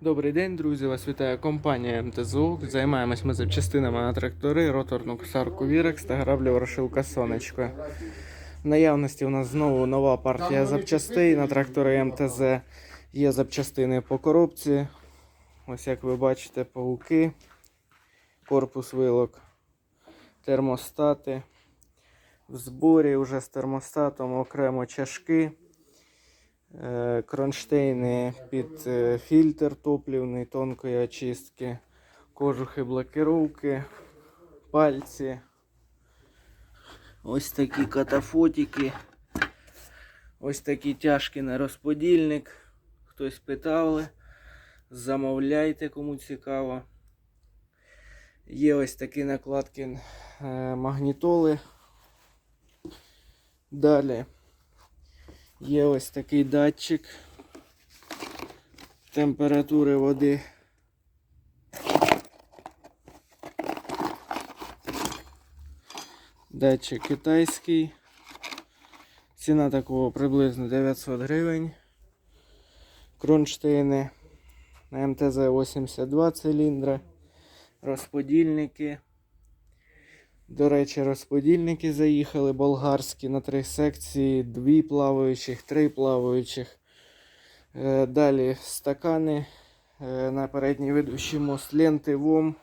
Добрий день, друзі! Вас вітає компанія МТЗУК. Займаємось ми запчастинами на трактори, роторну косарку Вірекс та граблю ворошилка Сонечко. В наявності у нас знову нова партія запчастей на трактори МТЗ. Є запчастини по коробці. Ось як ви бачите, пауки, корпус вилок, термостати. В зборі вже з термостатом окремо чашки. Е, кронштейни під е, фільтр топлівний тонкої очистки, кожухи блокировки, пальці. Ось такі катафотики. Ось такі тяжкі на розподільник. Хтось питали. Замовляйте, кому цікаво. Є ось такі накладки е, магнітоли. Далі. Є ось такий датчик температури води. Датчик китайський. Ціна такого приблизно 900 гривень. Кронштейни на МТЗ 82 циліндри. Розподільники. До речі, розподільники заїхали болгарські на три секції, дві плаваючих, три плаваючих. Е, Далі стакани е, на передній ведущий мост ленти ВОМ.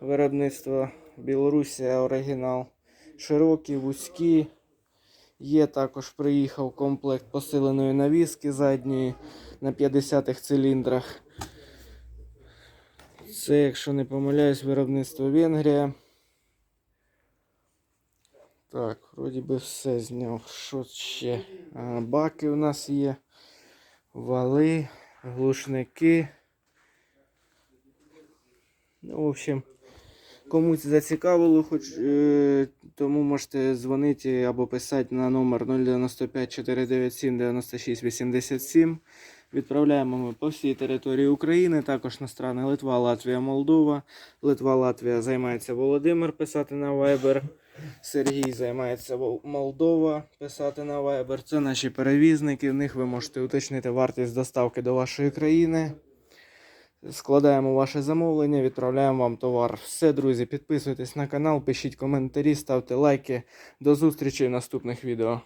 Виробництво Білорусія оригінал. Широкі, вузькі. Є також приїхав комплект посиленої навіски задньої на 50-х циліндрах. Це, якщо не помиляюсь, виробництво Венгрія. Так, вроді би все зняв. Що ще? Баки у нас є. Вали, глушники. Ну, в общем, комусь зацікавило, хоч, е, тому можете дзвонити або писати на номер 095 497 96 87. Відправляємо ми по всій території України, також на страни Литва, Латвія, Молдова. Литва, Латвія займається Володимир писати на Viber. Сергій займається Молдова писати на Viber. Це наші перевізники. В них ви можете уточнити вартість доставки до вашої країни. Складаємо ваше замовлення, відправляємо вам товар. Все, друзі, підписуйтесь на канал, пишіть коментарі, ставте лайки. До зустрічі в наступних відео.